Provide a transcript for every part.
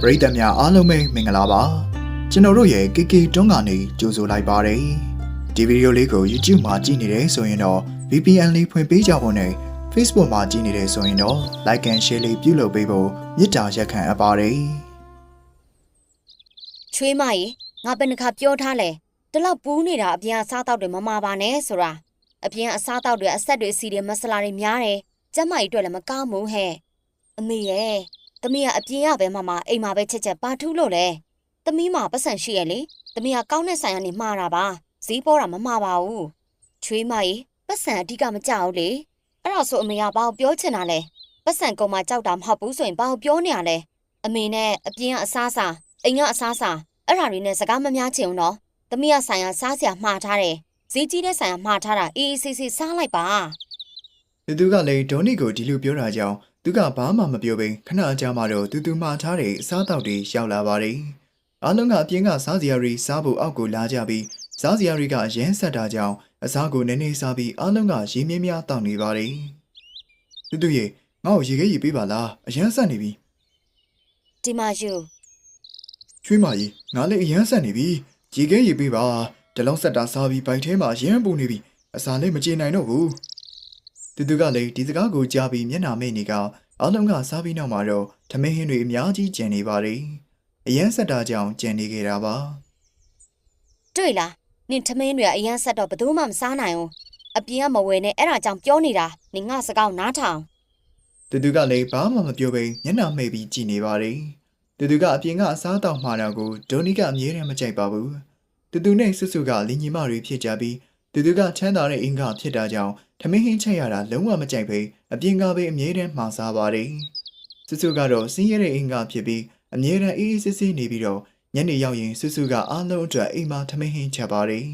ပရိသတ်များအားလုံးပဲမင်္ဂလာပါကျွန်တော်တို့ရဲ့ KK တွန်းကနေကြိုဆိုလိုက်ပါတယ်ဒီဗီဒီယိုလေးကို YouTube မှာကြည့်နေတယ်ဆိုရင်တော့ VPN လေးဖွင့်ပေးကြဖို့နဲ့ Facebook မှာကြည့်နေတယ်ဆိုရင်တော့ Like and Share လေးပြုလုပ်ပေးဖို့မေတ္တာရက်ခံအပ်ပါတယ်ချွေးမကြီးငါဘယ်နှခါပြောထားလဲဒီလောက်ပူးနေတာအပြင်အစားတောက်တွေမမာပါနဲ့ဆိုတာအပြင်အစားတောက်တွေအဆက်တွေစီတွေမဆလာတွေများတယ်ကျမကြီးအတွက်လည်းမကောင်းဘူးဟဲ့အမေရဲ့ သမီးကအပြင်ရပဲမမအိမ်မှာပဲချက်ချက်ပါထူးလို့လဲသမီးမှာပတ်စံရှိရဲ့လေသမီးကကောင်းတဲ့ဆိုင်ကနေမှားတာပါဈေးပေါ်တာမမှားပါဘူးချွေးမကြီးပတ်စံအဓိကမကြောက်လေအဲ့ဒါဆိုအမေကဘာကိုပြောချင်တာလဲပတ်စံကုံမှာကြောက်တာမဟုတ်ဘူးဆိုရင်ဘာကိုပြောနေရလဲအမေနဲ့အပြင်ကအစားစားအိမ်ကအစားစားအဲ့ဒါတွေနဲ့စကားမများချင်ဘူးနော်။သမီးကဆိုင်ရစားစရာမှားထားတယ်။ဈေးကြီးတဲ့ဆိုင်ရမှားထားတာအေးအေးဆေးဆေးစားလိုက်ပါသူသူကလည်းဒေါနီကိုဒီလိုပြောတာကြောင့် သူကဘာမှမပြောဘဲခဏအကြာမှတော့သူသူမှားထားတဲ့အစားတောက်တွေရောက်လာပါတယ်အားလုံးကအပြင်ကစားစရာတွေစားဖို့အောက်ကိုလာကြပြီးစားစရာတွေကရမ်းဆက်တာကြောင့်အစားကိုနည်းနည်းစားပြီးအားလုံးကရေမြင်းများတောက်နေပါတယ်သူသူရေငါ့ကိုရေခဲရေပေးပါလားအရန်ဆက်နေပြီ။ဒီမှာယူချွေးမကြီးငါလည်းအရန်ဆက်နေပြီရေခဲရေပေးပါတလုံးဆက်တာစားပြီးဘိုက်ထဲမှာရမ်းပူနေပြီအစာလည်းမကြေနိုင်တော့ဘူး သူသူကလည်းဒီစကားကိုကြားပြီးမျက်နှာမိတ်နေကအားလုံးကစားပြီးနောက်မှာတော့ထမင်းဟင်းတွေအများကြီးကျန်နေပါတယ်အရန်ဆက်တာကြောင့်ကျန်နေခဲ့တာပါတွေ့လား။နင်ထမင်းတွေကအရန်ဆက်တော့ဘယ်သူမှမစားနိုင်ဘူး။အပြင်ကမဝယ်နဲ့အဲ့ဒါကြောင့်ပြောနေတာ။နင်ငါစကားကိုနားထောင်သူသူကလည်းဘာမှမပြောဘဲမျက်နှာမိတ်ပြီးကြည်နေပါတယ်သူသူကအပြင်ကအစားတောက်မှာတာကိုဒေါနီကအမြဲတမ်းမကြိုက်ပါဘူးသူသူနဲ့ဆွဆွကလင်ညီမတွေဖြစ်ကြပြီး သူသူကချမ်းသာတဲ့အင်္ဂါဖြစ်တာကြောင့်ထမင်းဟင်းချက်ရတာလုံးဝမကြိုက်ပဲအပြင်ကပဲအမြဲတမ်းမှာစားပါတယ်ဆွဆွကတော့စင်းရဲတဲ့အင်္ဂါဖြစ်ပြီးအမြဲတမ်းအေးအေးဆေးဆေးနေပြီးတော့ညနေရောက်ရင်ဆွဆွကအားလုံးအတွက်အိမ်မှာထမင်းဟင်းချက်ပါတယ်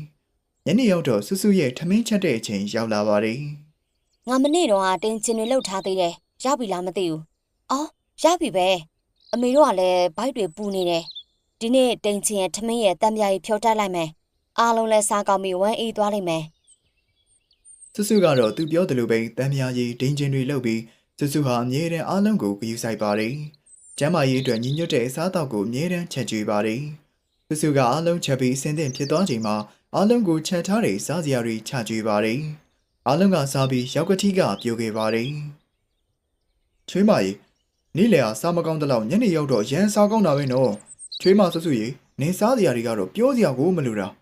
ညနေရောက်တော့ဆွဆွရဲ့ထမင်းချက်တဲ့အချိန်ရောက်လာပါတယ်။ငါမနေ့တော့ကတင်ချင်တွေလှုပ်ထားသေးတယ်။ရောက်ပြီလားမသိဘူး။အော်ရပြီပဲ။အမေတို့ကလည်းဘိုက်တွေပူနေတယ်။ဒီနေ့တင်ချင်ရဲ့ထမင်းရဲ့တံပြားကြီးဖြောတက်လိုက်မယ်။ အားလုံးလည်းစားကောင်းပြီးဝမ်းအေးသွားလိမ့်မယ်။ဆွဆွကတော့သူပြောတယ်လို့ပဲတမ်းမြာကြီးဒိန်ကျင်တွေလုပ်ပြီးဆွဆွဟာအမြဲတမ်းအားလုံးကိုဂရုစိုက်ပါတယ်။ကျမ်းမာရေးအတွက်ညီညွတ်တဲ့အစားအသောက်ကိုအမြဲတမ်းချက်ကျွေးပါတယ်။ဆွဆွကအားလုံးချက်ပြီးအစင်းသင့်ဖြစ်သွားချိန်မှာအားလုံးကိုချက်ထားတဲ့စားစရာတွေချကျွေးပါတယ်။အားလုံးကစားပြီးရောက်ကတိကပြိုခဲ့ပါတယ်။ချွေးမကြီးနေ့လည်ဟာစားမကောင်းတဲ့လောက်ညနေရောက်တော့ရန်စားကောင်းတာပဲနော်။ချွေးမဆွဆွရေနင်စားစရာတွေကတော့ပြောစရာကိုမလိုတာ။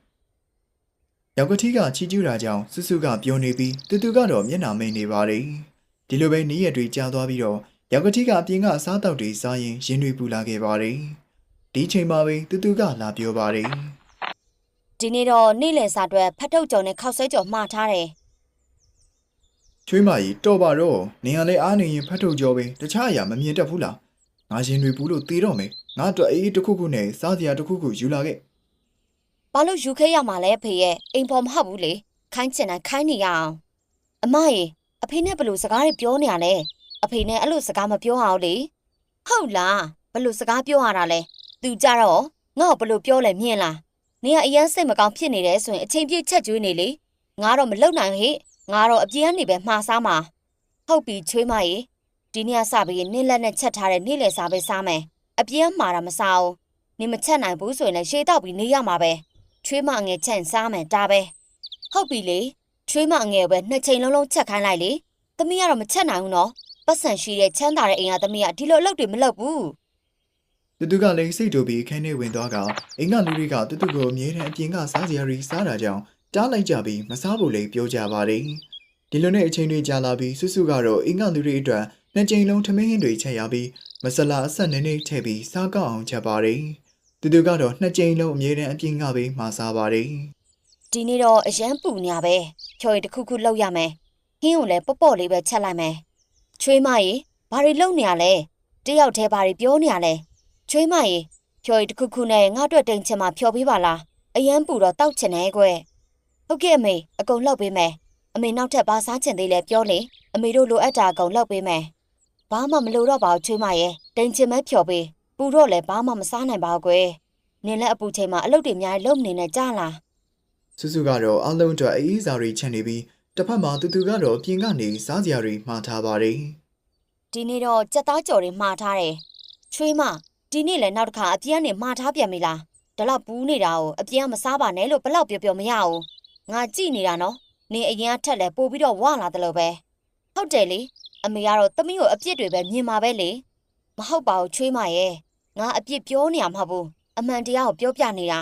ရောက်ကတိကချီကျူးတာကြောင့်စွစုကပြောနေပြီးတူတူကတော့မျက်နှာမိန်နေပါတယ်။ဒီလိုပဲနီးရက်တွေကြာသွားပြီးတော့ရောက်ကတိကအပြင်ကအစားတောက်တွေစားရင်ရင်တွေပူလာခဲ့ပါတယ်။ဒီချိန်မှာပဲတူတူကလာပြောပါတယ်ဒီနေ့တော့နေ့လယ်စာအတွက်ဖတ်ထုတ်ကြော်နဲ့ခောက်ဆွဲကြော်မှားထားတယ်။ချွေးမကြီးတော်ပါတော့နင်ကလည်းအားနေရင်ဖတ်ထုတ်ကြောပဲတခြားအရာမမြင်တတ်ဘူးလား။ငါရင်တွေပူလို့တေးတော့မယ်။ငါအတွက်အေးတစ်ခုခုနဲ့စားစရာတစ်ခုခုယူလာခဲ့။ ဘာလို့ယူခဲရမှာလဲအဖေရဲ့အိမ်ဖော်မဟုတ်ဘူးလေ။ခိုင်းချင်တိုင်းခိုင်းနေရအောင်။အမရေအဖေနဲ့ဘယ်လို့စကားတွေပြောနေရလဲ။အဖေနဲ့အဲ့လိုစကားမပြောအောင်လေ။ဟုတ်လားဘယ်လို့စကားပြောရတာလဲ။ तू ကြတော့ငါ့ကိုဘယ်လို့ပြောလဲမြင်လား။နေကအရန်စိတ်မကောင်းဖြစ်နေတယ်ဆိုရင်အချိန်ပြည့်ချက်ကျွေးနေလေ။ငါတော့မလုံနိုင်ဟေ့။ငါတော့အပြင်းကနေပဲမှားစားမှာ။ဟုတ်ပြီချွေးမရေဒီနေ့ကစပြီးနေ့လက်နဲ့ချက်ထားတဲ့နေ့လယ်စားပဲစားမယ်။အပြင်းမှာတာမစားဘူး။နေမချက်နိုင်ဘူးဆိုရင်လည်းရှေးတော့ပြီးနေရမှာပဲ။ ချွေးမငယ်ချက်စားမယ်ဒါပဲဟုတ်ပြီလေချွေးမငယ်ပဲနှစ်ချိန်လုံးလုံးချက်ခိုင်းလိုက်လေသမီးကတော့မချက်နိုင်ဘူးနော်ပတ်စံရှိတဲ့ချမ်းသာတဲ့အိမ်ကသမီးကဒီလိုအလုပ်တွေမလုပ်ဘူး။တူတူကလည်းစိတ်တူပြီးခန်းထဲဝင်သွားကအင်္ဂလူတွေကတူတူကိုအမြဲတမ်းအပြင်ကစားစရာတွေစားတာကြောင့်တားလိုက်ကြပြီးမစားဖို့လည်းပြောကြပါတယ်။ဒီလိုနဲ့အချိန်တွေကြာလာပြီးဆွဆွကတော့အင်္ဂလူတွေအတွက်နှစ်ကြိမ်လုံးထမင်းဟင်းတွေချက်ရပြီးမဆလာအဆက်နေနေထည့်ပြီးစားကောက်အောင်ချက်ပါတယ်။ တူတူကတော့နှစ်ကြိမ်လုံးအမြဲတမ်းအပြင်ကပဲမှာစားပါတယ်ဒီနေ့တော့အရန်ပူညာပဲဖြော်ရည်တစ်ခုခုလောက်ရမယ်ဟင်းကိုလည်းပေါ့ပေါ့လေးပဲချက်လိုက်မယ်ချွေးမရေဘာတွေလုပ်နေရလဲတယောက်တည်းဘာတွေပြောနေရလဲချွေးမရေဖြော်ရည်တစ်ခုခုနဲ့ငါ့အတွက်တိမ်ချင်မှဖြော်ပေးပါလားအရန်ပူတော့တောက်ချင်တယ်ကွယ်ဟုတ်ကဲ့အမေအကုန်လောက်ပေးမယ်အမေနောက်ထပ်ဘာစားချင်သေးလဲပြောလေအမေတို့လိုအပ်တာအကုန်လောက်ပေးမယ်ဘာမှမလိုတော့ပါဘူးချွေးမရဲ့တိမ်ချင်မဲဖြော်ပေး ပူတော့လည်းဘာမှမစားနိုင်ပါဘူးကွယ်နင်လည်းအပူချိန်မှာအလုပ်တွေအများကြီးလုပ်နေနေကြလား။ဆွဆွကတော့အလုံးအတွက်အေးစားတွေချက်နေပြီးတစ်ဖက်မှာတူတူကတော့အပြင်ကနေစားစရာတွေမှာထားပါတယ်။ဒီနေ့တော့ကြက်သားကြော်တွေမှားထားတယ်ချွေးမဒီနေ့လည်းနောက်တစ်ခါအပြင်းကနေမှားထားပြန်ပြီလားဒါတော့ဘူးနေတာကိုအပြင်းကမစားပါနဲ့လို့ဘလောက်ပြောပြောမရဘူးငါကြည့်နေတာနော်နေအရင်ကထက်လဲပို့ပြီးတော့ဝလာတယ်လို့ပဲဟုတ်တယ်လေအမေကတော့သမီးကိုအပြစ်တွေပဲမြင်မှာပဲလေမဟုတ်ပါဘူးချွေးမရဲ့ ငါအပြစ်ပြောနေရမှာမဟုတ်ဘူးအမှန်တရားကိုပြောပြနေတာ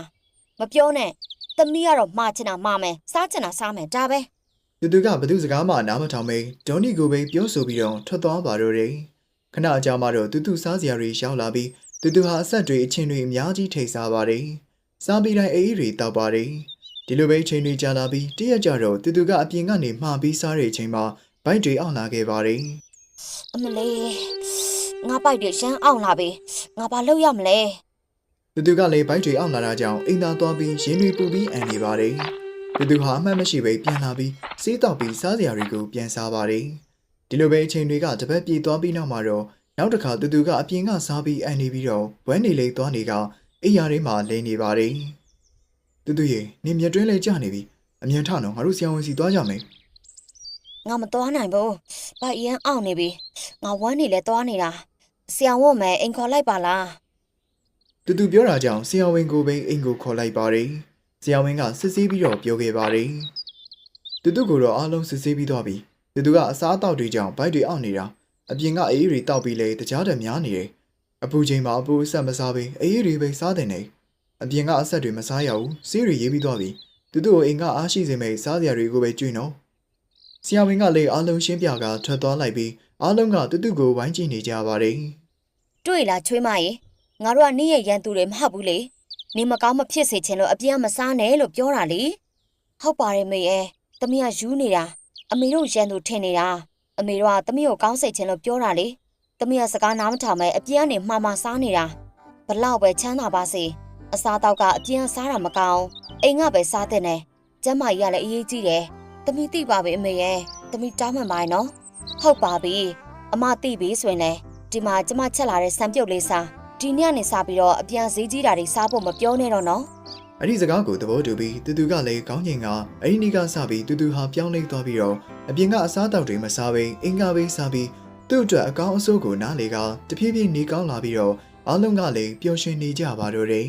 မပြောနဲ့သမီးကတော့မှားချင်တာမှားမယ်စားချင်တာစားမယ်ဒါပဲသူသူကဘသူစကားမှနားမထောင်မိဒေါနီကိုပဲပြောဆိုပြီးတော့ထွက်သွားပါတော့တယ်ခဏအကြာမှတော့သူသူစားစရာတွေရောက်လာပြီးသူသူဟာအဆက်တွေအချင်းတွေအများကြီးထိတ်စားပါတယ်စားပြီးတိုင်းအေးအေးတွေတောက်ပါတယ်ဒီလိုပဲအချိန်တွေကြာလာပြီးတရက်ကြတော့သူသူကအပြင်ကနေမှားပြီးစားတဲ့အချိန်မှာဘိုက်တွေအောင်လာခဲ့ပါတယ်အမလေး ငါပိုက်တွေရှမ်းအောင်လာပြီငါဘာလုပ်ရမလဲသူသူကလည်းဘိုက်တွေအောင်လာတာကြောင့်အိမ်သာသွားပြီးရင်းတွေပူပြီးအန်နေပါတယ်သူသူဟာအမှတ်မရှိပဲပြန်လာပြီးစေးတောက်ပြီးစားစရာတွေကိုပြန်စားပါတယ်ဒီလိုပဲအချိန်တွေကတပတ်ပြေသွားပြီးနောက်မှာတော့နောက်တစ်ခါသူသူကအပြင်ကစားပြီးအန်နေပြီးတော့ဝမ်းနေလေးသွားနေကအိယာထဲမှာလိန်နေပါတယ်သူသူရေနေမြက်တွင်းလေးကြာနေပြီအမြန်ထတော့ငါတို့ဆရာဝန်စီသွားကြမယ် ငါမသွားနိုင်ဘူး။ဘာအရင်အောင်နေပြီ။ငါဝမ်းနေလဲသွားနေတာ။ဆရာဝန်မဲအိမ်ခေါ်လိုက်ပါလားတူတူပြောတာကြောင့်ဆရာဝန်ကိုပဲအိမ်ကိုခေါ်လိုက်ပါတယ်။ဆရာဝန်ကစစ်ဆေးပြီးတော့ပြောခဲ့ပါတယ်။တူတူကိုတော့အားလုံးစစ်ဆေးပြီးသွားပြီ။တူတူကအစားအသောက်တွေကြောင့်ဗိုက်တွေအောင့်နေတာ။အပြင်ကအေးတွေတောက်ပြီးလဲတကြားတယ်များနေတယ်။အပူချိန်မှာအပူအဆက်မစားဘဲအေးတွေပဲစားတယ်နေ။အပြင်ကအဆက်တွေမစားရဘူး။ဆေးတွေရေးပြီးသွားပြီ။တူတူကိုအိမ်ကအားရှိစေမဲ့စားစရာတွေကိုပဲကျွေးနော်။ ဆရာဝန်ကလည်းအားလုံးရှင်းပြကထွက်သွားလိုက်ပြီးအားလုံးကတူတူကိုဝိုင်းကြည့်နေကြပါတယ်။။တွေ့လားချွေးမရေ။ငါတို့ကနေ့ရက်ရန်သူတွေမဟုတ်ဘူးလေ။နေမကောင်းမဖြစ်စေချင်လို့အပြင်းကမစားနဲ့လို့ပြောတာလေ။ဟုတ်ပါတယ်မေရဲ့။သမီးကယူနေတာ။အမေတို့ရန်သူထင်နေတာ။အမေတို့ကသမီးကိုကောင်းစိတ်ချင်လို့ပြောတာလေ။သမီးကစကားနားမထောင်ပဲအပြင်းကနေမှားမှားစားနေတာ။ဘလောက်ပဲချမ်းသာပါစေ။အစားတော့ကအပြင်းစားတာမကောင်း။အိမ်ကပဲစားတဲ့နဲ့။ကျမ်းမကြီးကလည်းအရေးကြီးတယ်။ သမီးသိပါပြီအမေရဲ့။သမီးတောင်းမှန်ပါရဲ့နော်။ဟုတ်ပါပြီ။အမသိပြီဆိုရင်လေဒီမှာကျမချက်လာတဲ့စံပြုတ်လေးစားဒီနေ့ကနေစပြီးတော့အပြန်ဈေးကြီးတာတွေစားဖို့မပြောနဲ့တော့နော်အဲ့ဒီစကားကိုသဘောတူပြီးတူတူကလည်းကောင်းကျင်ကအဲ့ဒီနေ့ကစပြီးတူတူဟာပြောင်းလဲသွားပြီးတော့အပြင်ကအစားအသောက်တွေမစားဘဲအင်္ဂါပဲစားပြီးသူ့အတွက်အကောင်းအဆိုးကိုနားလေကတဖြည်းဖြည်းနေကောင်းလာပြီးတော့အားလုံးကလည်းပျော်ရွှင်နေကြပါတော့တယ်